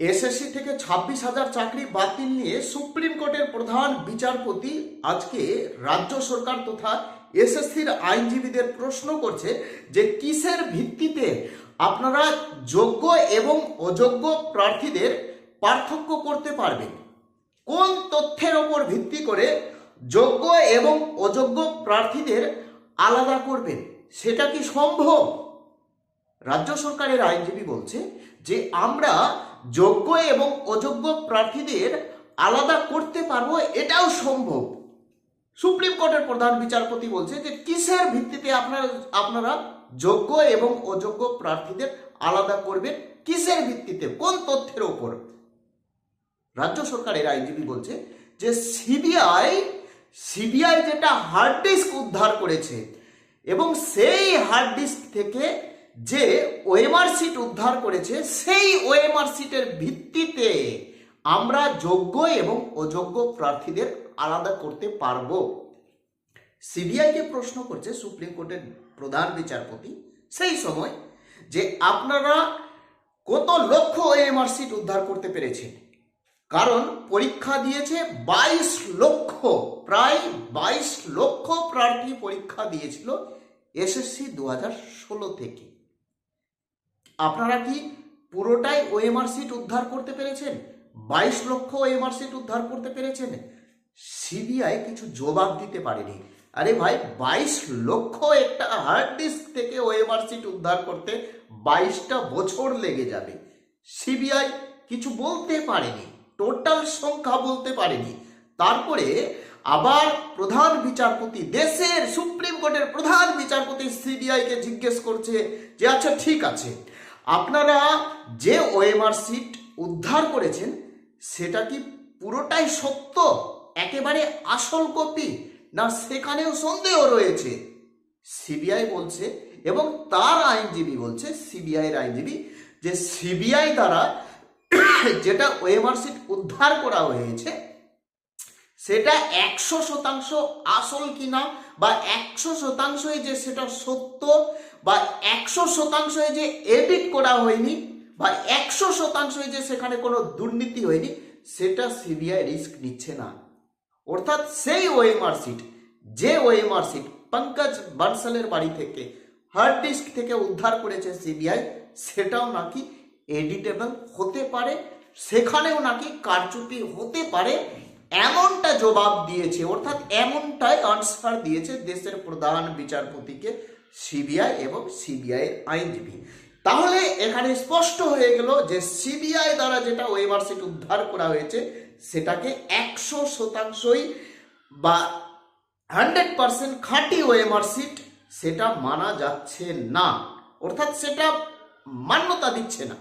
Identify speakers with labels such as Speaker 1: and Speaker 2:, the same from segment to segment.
Speaker 1: SSC থেকে ছাব্বিশ হাজার চাকরি বাতিল নিয়ে সুপ্রিম কোর্টের প্রধান বিচারপতি আজকে রাজ্য সরকার তথা এসএসসির আইনজীবীদের প্রশ্ন করছে যে কিসের ভিত্তিতে আপনারা যোগ্য এবং অযোগ্য প্রার্থীদের পার্থক্য করতে পারবেন? কোন তথ্যের ওপর ভিত্তি করে যোগ্য এবং অযোগ্য প্রার্থীদের আলাদা করবেন? সেটা কি সম্ভব? রাজ্য সরকারের আইনজীবী বলছে যে আমরা যোগ্য এবং অযোগ্য প্রার্থীদের আলাদা করতে পারব, এটাও সম্ভব। সুপ্রিম কোর্টের প্রধান বিচারপতি বলছে যে কিসের ভিত্তিতে আপনারা আপনারা যোগ্য এবং অযোগ্য প্রার্থীদের আলাদা করবেন? কিসের ভিত্তিতে? কোন তথ্যের ওপর? রাজ্য সরকারের আইনজীবী বলছে যে সিবিআই সিবিআই যেটা হার্ড ডিস্ক উদ্ধার করেছে এবং সেই হার্ড ডিস্ক থেকে যে ওএমআর সিট উদ্ধার করেছে, সেই ওএমআর সিটের ভিত্তিতে আমরা যোগ্য এবং অযোগ্য প্রার্থীদের আলাদা করতে পারব। সিবিআইকে প্রশ্ন করছে সুপ্রিম কোর্টের প্রধান বিচারপতি, সেই সময় যে আপনারা কত লক্ষ ওএমআর সিট উদ্ধার করতে পেরেছেন? কারণ পরীক্ষা দিয়েছে বাইশ লক্ষ, প্রায় বাইশ লক্ষ প্রার্থী পরীক্ষা দিয়েছিল এসএসসি দু হাজার ষোলো থেকে। আপনারা কি পুরোটাই ওএমআর সিট উদ্ধার করতে পেরেছেন? বাইশ লক্ষ ওএমআর সিট উদ্ধার করতে পেরেছেন? সিবিআই কিছু জবাব দিতে পারেনি। আরে ভাই, বাইশ লক্ষ একটা হার্ড ডিস্ক থেকে ওএমআর সিট উদ্ধার করতে বাইশটা বছর লেগে যাবে। সিবিআই কিছু বলতে পারেনি টোটাল সংখ্যা বলতে পারেনি। তারপরে আবার প্রধান বিচারপতি, দেশের সুপ্রিম কোর্টের প্রধান বিচারপতি সিবিআইকে জিজ্ঞেস করছে যে আচ্ছা ঠিক আছে আপনারা যে ওএমআর সিট উদ্ধার করেছেন, সেটা কি পুরোটাই সত্য? একেবারে আসল কপি না সেখানেও সন্দেহ রয়েছে? সিবিআই বলছে এবং তার আইনজীবী বলছে সিবিআই এর আইনজীবী, যে সিবিআই দ্বারা যেটা ওএমআর সিট উদ্ধার করা হয়েছে সেটা একশো শতাংশ আসল কিনা বা একশো শতাংশই যে সেটা সত্য বা একশো শতাংশই যে এডিট করা হয়নি বা একশো শতাংশই যে সেখানে কোনো দুর্নীতি হয়নি, সেটা সিবিআই রিস্ক নিচ্ছে না। অর্থাৎ সেই ওএমআর সিট যে ওএমআর সিট পঙ্কজ বানসালের বাড়ি থেকে হার্ড ডিস্ক থেকে উদ্ধার করেছে সিবিআই সেটাও নাকি এডিটেবল হতে পারে, সেখানেও নাকি কারচুপি হতে পারে এমনটা জবাব দিয়েছে, অর্থাৎ এমনটাই আনসার দিয়েছে দেশের প্রধান বিচারপতিকে, সিবিআই এবং সিবিআই আইনজীবী। তাহলে এখানে স্পষ্ট হয়ে গেল যে সিবিআই দ্বারা যেটা ওয়েমার সিট উদ্ধার করা হয়েছে, সেটাকে একশো শতাংশই বা হান্ড্রেড পার্সেন্ট খাঁটি ওয়েমার সিট সেটা মানা যাচ্ছে না। অর্থাৎ সেটা মান্যতা দিচ্ছে না।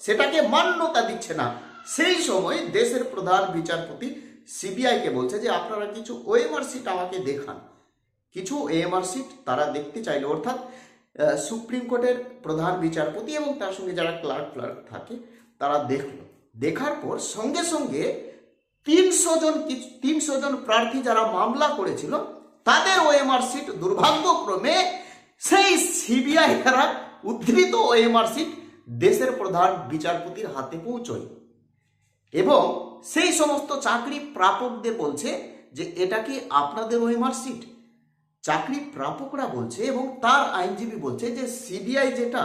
Speaker 1: সেটাকে মান্যতা দিচ্ছে না। সেই সময় দেশের প্রধান বিচারপতি সিবিআইকে বলছে যে আপনারা কিছু ওএমআর সিট আমাকে দেখান। কিছু ওএমআর সিট তারা দেখতে চাইলো, অর্থাৎ সুপ্রিম কোর্টের প্রধান বিচারপতি এবং তার সঙ্গে যারা ক্লার্ক ক্লার্ক থাকে, তারা দেখল। দেখার পর সঙ্গে সঙ্গে তিনশো জন তিনশো জন প্রার্থী যারা মামলা করেছিল, তাদের ওএমআর সিট দুর্ভাগ্যক্রমে সেই সিবিআই দ্বারা উদ্ধৃত ওএমআর সিট দেশের প্রধান বিচারপতির হাতে পৌঁছয়। এবং সেই সমস্ত চাকরি প্রাপকদের বলছে যে এটা কি আপনাদের ওএমআর সিট? চাকরি প্রাপকরা বলছে এবং তার আইনজীবী বলছে যে সিবিআই যেটা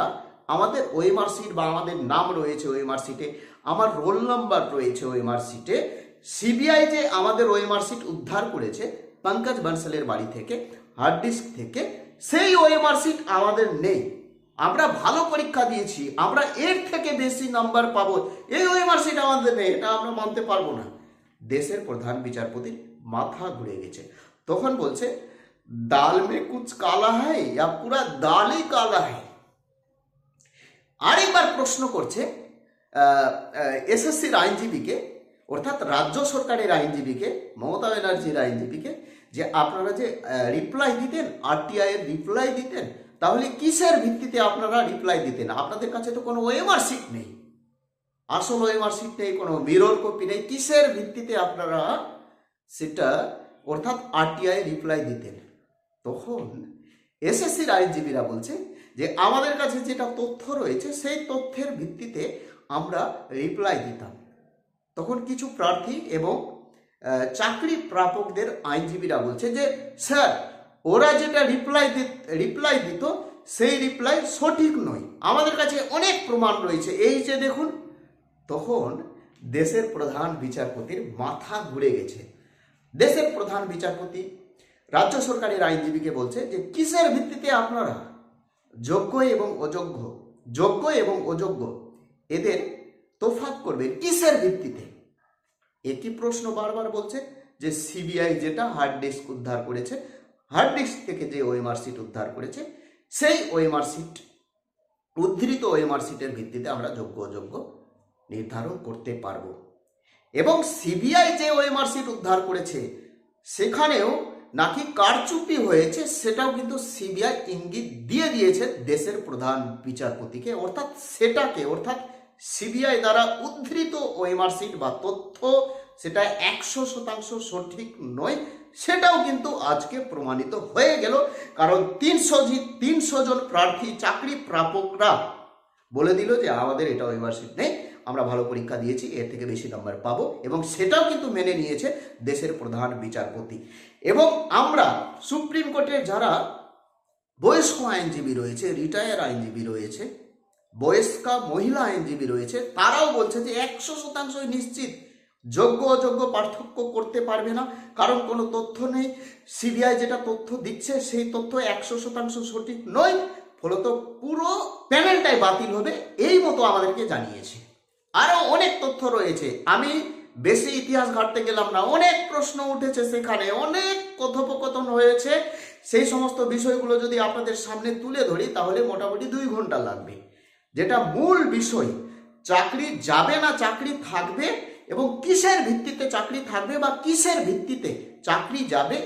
Speaker 1: আমাদের ওএমআর সিট বা আমাদের নাম রয়েছে ওএমআর সিটে, আমার রোল নাম্বার রয়েছে ওএমআর সিটে, সিবিআই যে আমাদের ওএমআর সিট উদ্ধার করেছে পঙ্কজ বানসালের বাড়ি থেকে, হার্ড ডিস্ক থেকে, সেই ওএমআর সিট আমাদের নেই। আমরা ভালো পরীক্ষা দিয়েছি, আমরা এর থেকে বেশি নাম্বার পাবো। এই সিট আমাদের নেই, এটা আমরা মানতে পারব না। দেশের প্রধান বিচারপতির মাথা ঘুরে গেছে। তখন বলছে, দাল মে কুচ কালা হ্যায় ইয়া পুরা দালই কালা হ্যায়? আরেকবার প্রশ্ন করছে এসএসসির আইনজীবীকে, অর্থাৎ রাজ্য সরকারের আইনজীবীকে, মমতা ব্যানার্জির আইনজীবীকে, যে আপনারা যে রিপ্লাই দিতেন আরটিআই এর রিপ্লাই দিতেন তাহলে কিসের ভিত্তিতে আপনারা রিপ্লাই দিতেন? আপনাদের কাছে তো কোনো ওএমআর সিট নেই। আসল ওএমআর সিট নেই, কোনো মিরর কপি নেই। কিসের ভিত্তিতে আপনারা সেটা অর্থাৎ আরটিআই রিপ্লাই দিতেন? তখন এসএসসির আইনজীবীরা বলছে যে, আমাদের কাছে যেটা তথ্য রয়েছে, সেই তথ্যের ভিত্তিতে আমরা রিপ্লাই দিতাম। তখন কিছু প্রার্থী এবং চাকরি প্রাপকদের আইনজীবীরা বলছে যে, স্যার ওরা যেটা রিপ্লাই রিপ্লাই দিত, সেই রিপ্লাই সঠিক নয়। আমাদের কাছে অনেক প্রমাণ রয়েছে। এই যে দেখুন, তখন দেশের প্রধান বিচারপতির মাথা ঘুরে গেছে। দেশের প্রধান বিচারপতি রাজ্য সরকারের আইনজীবীকে বলছে যে, কিসের ভিত্তিতে আপনারা যোগ্য এবং অযোগ্য, যোগ্য এবং অযোগ্য এদের তোফাত করবে কিসের ভিত্তিতে? একই প্রশ্ন বারবার বলছে যে, সিবিআই যেটা হার্ড ডিস্ক উদ্ধার করেছে হার্ড ডিস্ক থেকে যে ওএমআর সিট উদ্ধার করেছে, সেই ওএমআর সিট উদ্ধৃত ওএমআর সিটের ভিত্তিতে আমরা যোগ্য অযোগ্য নির্ধারণ করতে পারব। এবং সিবিআই যে ওএমআর সিট উদ্ধার করেছে, সেখানেও নাকি কারচুপি হয়েছে, সেটাও কিন্তু সিবিআই ইঙ্গিত দিয়ে দিয়েছে দেশের প্রধান বিচারপতিকে, অর্থাৎ সেটাকে, অর্থাৎ সিবিআই দ্বারা উদ্ধৃত ওএমআর সিট বা তথ্য সেটা একশো শতাংশ সঠিক নয়, সেটাও কিন্তু আজকে প্রমাণিত হয়ে গেল। কারণ তিনশো জি, তিনশো জন প্রার্থী, চাকরি প্রাপকরা বলে দিল যে, আমাদের এটা সিট নেই, আমরা ভালো পরীক্ষা দিয়েছি, এর থেকে বেশি নাম্বার পাবো। এবং সেটাও কিন্তু মেনে নিয়েছে দেশের প্রধান বিচারপতি। এবং আমরা সুপ্রিম কোর্টের যারা বয়স্ক আইনজীবী রয়েছে রিটায়ার আইনজীবী রয়েছে, বয়স্কা মহিলা আইনজীবী রয়েছে, তারাও বলছে যে, একশো শতাংশই নিশ্চিত যোগ্য অযোগ্য পার্থক্য করতে পারবে না। কারণ কোনো তথ্য নেই। সিবিআই যেটা তথ্য দিচ্ছে, সেই তথ্য একশো শতাংশ সঠিক নয়। ফলত পুরো প্যানেলটাই বাতিল হবে, এই মতো আমাদেরকে জানিয়েছে। আরও অনেক তথ্য রয়েছে। আমি বেশি ইতিহাস ঘাটতে গেলাম না। অনেক প্রশ্ন উঠেছে সেখানে। অনেক কথোপকথন হয়েছে। সেই সমস্ত বিষয়গুলো যদি আপনাদের সামনে তুলে ধরি, তাহলে মোটামুটি দুই ঘণ্টা লাগবে। যেটা মূল বিষয়, চাকরি যাবে না, চাকরি থাকবে এবং কিসের ভিত্তিতে চাকরি থাকবে বা কিসের ভিত্তিতে চাকরি যাবে,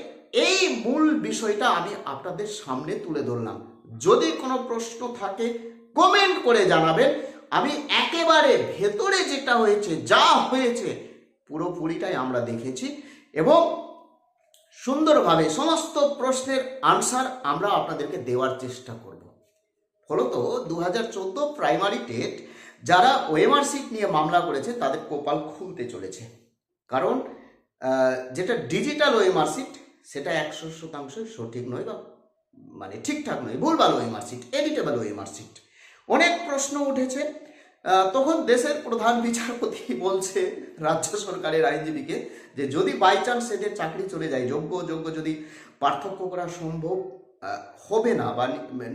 Speaker 1: এই মূল বিষয়টা আমি আপনাদের সামনে তুলে ধরলাম। যদি কোনো প্রশ্ন থাকে কমেন্ট করে জানাবেন। আমি একেবারে ভেতরে যেটা হয়েছে, যা হয়েছে, পুরোপুরিটাই আমরা দেখেছি এবং সুন্দরভাবে সমস্ত প্রশ্নের আনসার আমরা আপনাদেরকে দেওয়ার চেষ্টা করব। ফলত দু হাজার চোদ্দ প্রাইমারি টেট যারা ওএমআর সিট নিয়ে মামলা করেছে, তাদের কপাল খুলতে চলেছে। কারণ যেটা ডিজিটাল ওএমআর সিট, সেটা একশো শতাংশ সঠিক নয় বা মানে ঠিকঠাক নয়, ভুলভাল OMR sheet editable OMR sheet. অনেক প্রশ্ন উঠেছে। তখন দেশের প্রধান বিচারপতি বলছে, রাজ্য সরকারের আইনজীবীকে যে যদি বাই চান্স এদের চাকরি চলে যায়, যোগ্য যোগ্য যদি পার্থক্য করা সম্ভব হবে না বা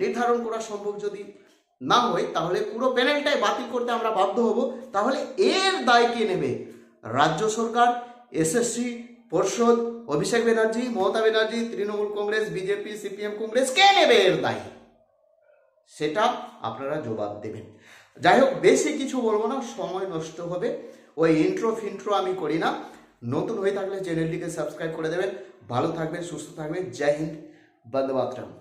Speaker 1: নির্ধারণ করা সম্ভব যদি না হয় তাহলে পুরো প্যানেলটাই বাতিল করতে আমরা বাধ্য হব। তাহলে এর দায় কে নেবে? রাজ্য সরকার এসএসসি পর্ষদ, Abhishek Banerjee, Mamata Banerjee, Trinamool Congress BJP CPM Congress, কে নেবে এর দায়? সেটা আপনারা জবাব দেবেন। যাই হোক, বেশি কিছু বলব না, সময় নষ্ট হবে। ওই ইন্ট্রো ফিন্ট্রো আমি করি না। নতুন হয়ে থাকলে চ্যানেলটিকে সাবস্ক্রাইব করে দেবেন। ভালো থাকবেন, সুস্থ থাকবেন। জয় হিন্দ, বন্দে মাতরম।